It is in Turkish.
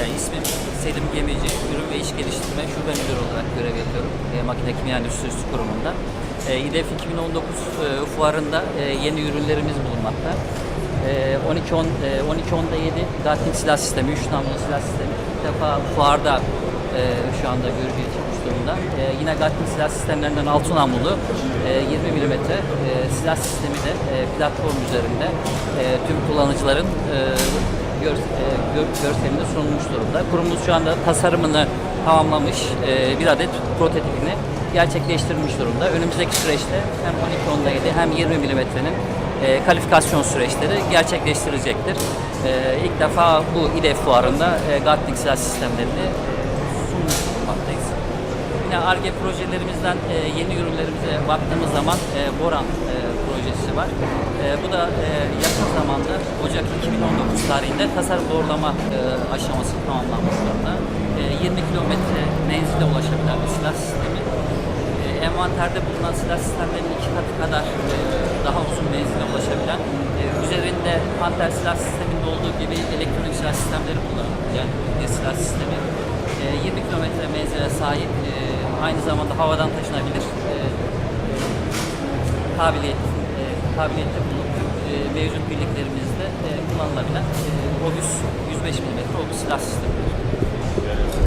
E, ismim Selim Gemici, ürün ve iş geliştirme şube müdürü olarak görev yapıyorum. E, Makine Kimya Endüstrisi Kurumu'nda. E, İDEF 2019 e, fuarında e, yeni ürünlerimiz bulunmakta. E, 12 10 e, 12 10'da 7 Gatling silah sistemi, 3 namlulu silah sistemi ilk defa fuarda e, şu anda görücüye çıkmış durumda. E, yine Gatling silah sistemlerinden 6 namlulu e, 20 mm e, silah sistemi de e, platform üzerinde e, tüm kullanıcıların e, görselinde sunulmuş durumda. Kurumumuz şu anda tasarımını tamamlamış e, bir adet prototipini gerçekleştirmiş durumda. Önümüzdeki süreçte hem 12 7 hem 20 mm'nin e, kalifikasyon süreçleri gerçekleştirecektir. E, ilk defa bu İDEF fuarında e, silah sistemlerini sunmuş bulunmaktayız. Yine ARGE projelerimizden e, yeni ürünlerimize baktığımız zaman e, Boran e, projesi var. E, bu da e, yakın zamanda Ocak 2019 tarihinde tasarım doğrulama e, aşaması tamamlanmış durumda. E, 20 kilometre menzile ulaşabilen bir silah sistemi. E, envanterde bulunan silah sistemlerinin iki katı kadar e, daha uzun menzile ulaşabilen, e, üzerinde Panter silah sisteminde olduğu gibi elektronik silah sistemleri bulunan bir silah sistemi. E, 20 kilometre menzile sahip, e, aynı zamanda havadan taşınabilir e, kabiliyet, kabiliyette bulunup e, mevcut birliklerimizde e, kullanılabilen obüs 105 mm obüs silah sistemi.